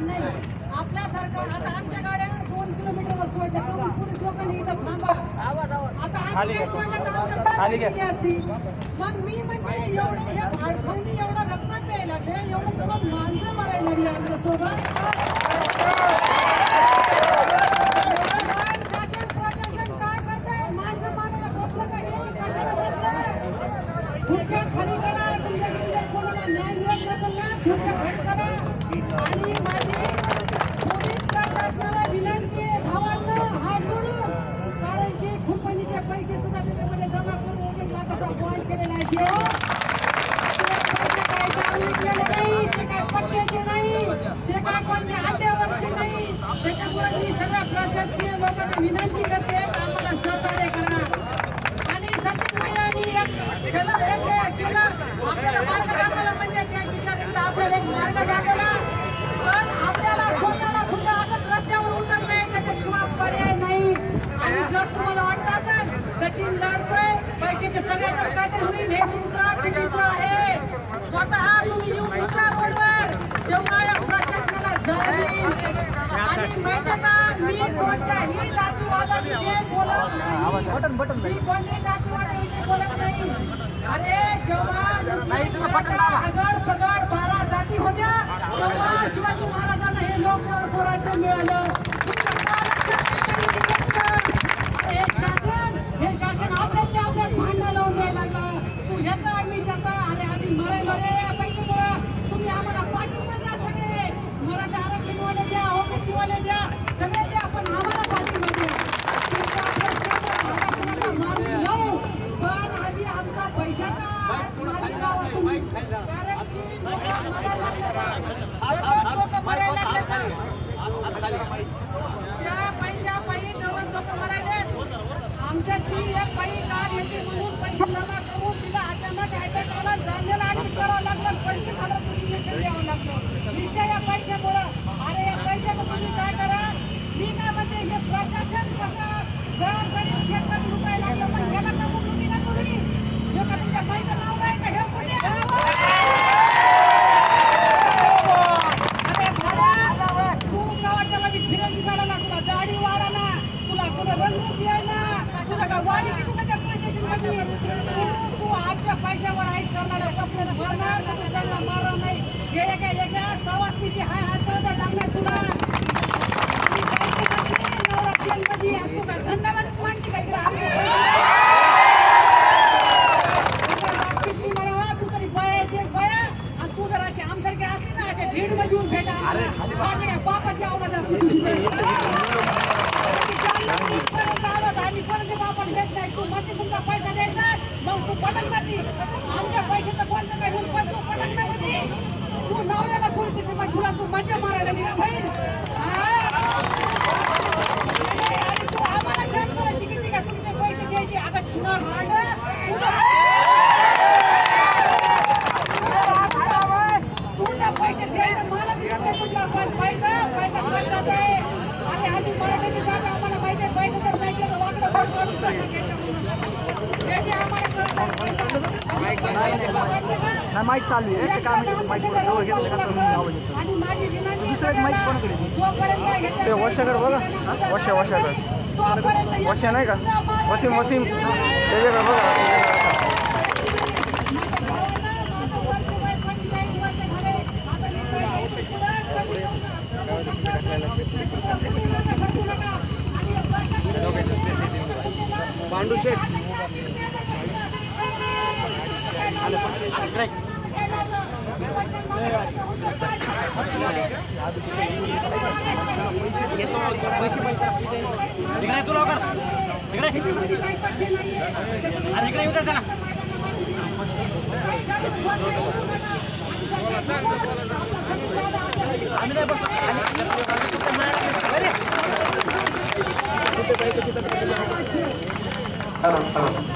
नाही आपल्यासारखं आता आमच्या गाड्या दोन किलोमीटरवर सोडल्या तर पोलीस लोकांनी इथं थांबा आता आम्ही सोडलं तर आमच्या असती. मग मी म्हणजे एवढं हे भाडखाऊनी एवढं रक्त प्यायला लागले एवढं तुम्हाला माणसं मारायला लागली आपल्यासोबत. खाली करा तुमच्या कोणाला न्याय मिळत नसेल ना खुर्च्या खाली करा आणि माझी पोलीस प्रशासनाला विनंती आहे भावांनो हात जोडून कारण की खुरपणीचे पैसे सुद्धा त्याच्यामध्ये जमा करून एक लाखाचा बॉन्ड नाही ते काय पत्त्याचे नाही ते काय कोणत्या नाही. त्याच्यामुळे मी सगळ्या प्रशासकीय लोकांना विनंती करते आम्हाला सहकार्य करा. आणि सचिन भैयांनी एक छलन एक आपल्याला मार्ग दाखवला म्हणजे त्या बिचाऱ्यांना आपल्याला एक मार्ग दाखवला. पण आपल्याला स्वतःला सुद्धा आता रस्त्यावर उतरता येईल त्याच्याशिवाय पर्याय नाही. आणि जर तुम्हाला वाटत असेल सचिन लढतोय सगळ्याचं काहीतरी होईल हे तुमचं चुकीचं आहे. स्वतः तुम्ही येऊन उतरा रोडवर तेव्हा या प्रशासनाला जाणीव आणि माहिती आहे का मी कोणत्याही जातीवादाविषयी बोलत नाही. मी कोणत्याही जातीवादाविषयी बोलत नाही. अरे जेव्हा नाही, तुझं बटन दाबा. आगड पगड बारा जाती होत्या तेव्हा शिवाजी महाराजांना हे लोकशाही स्वराज्य मिळालं तुमच्या का लक्षात नाही का किती कष्ट? हे शासन हे शासन आपल्यातल्या आपल्यात भांडणं लावून द्यायला लागलं तू ह्याचा आम्ही त्याचा अरे आम्ही मरायलो रे पैसे द्या तुम्ही आम्हाला पाठिंबा द्या सगळे. मराठा आरक्षणवाले द्या ओबीसीवाले द्या सगळे द्या पण आम्हाला पाठिंबा द्या. तुमच्या लावू पण आधी आमचा पैशाचा मार्गी लावा तुम्ही. कारण की मरायला त्या पैशा पायी लोक मरायले आमच्या ती एक बाई कार येते म्हणून पैसे जमा करून तिला अचानक अटॅक आला जाण्याला ऍडमिट करावं लागलं पैसे घालून इंजेक्शन द्यावं लागलं नुसत्या या पैशामुळं अरे या पैशाचं तुम्ही काय करा मी काय म्हणते हे प्रशासन कसं गरीब गरीब क्षेत्रात लुटायला लागलं पण याला का मग लुटी ना करू हे का तुमच्या बाईचं नाव आहे का हे कुठे अरे भाड्या, तू गावाच्या मध्ये फिरत निघाला ना तुला दाढी वाढाला तुला कुठं रंगरूप यायला तुला का वाढी किती म्हणजे plantation मध्ये? तू आजच्या पैशावर आहे करणार कपडे त्यांना मारणार नाही हे एका सवासनीची हाय हात लागणार तुला आणि तू काय इकडे तू आणि तू जर अशी आमसारखी असली ना अशा भीडमध्ये येऊन भेटा आम्हाला. काय बापाची आवाज असते तुझी तर. ती चालली ती परत आवाज आणि आपण घेत नाही. तू म्हणते तुमचा पैसा द्यायचा? मग तू पटक जाती आमच्या पैशाचं कोणतं काही म्हणून तू पटक नाही तू नवऱ्याला पुरतीस स्टेशन तुला तू मजा मारायला निघा बहीण आणि आणि तू आम्हाला शांतपणे शिकवते का तुमचे पैसे द्यायचे अगं छुणार रांड तू त्या पैसे द्यायचं मला दिसत नाही तुझा पण पैसा पैसा कष्टाचा आहे आणि आम्ही मराठीची जागा आम्हाला माहिती आहे पैसा जर नाही दिला तर वाकडं बोट काढून टाकायचं. हे जे आम्हाला कळत नाही, माईक चालू आहे. ते काय माईक जवळ घेतलं का तुम्ही आवाज येतो दुसरं एक माईक कोणाकडे ते वशाकडे बघा. वशा वशाकडे. वशा नाही का? वसीम वसीम. त्याच्याकडे बघा. पांडू शेठ इकडे तू लवकर. इकडे. अरे इकडे येऊ त्याला आम्ही नाही बसतो हॅलो हॅलो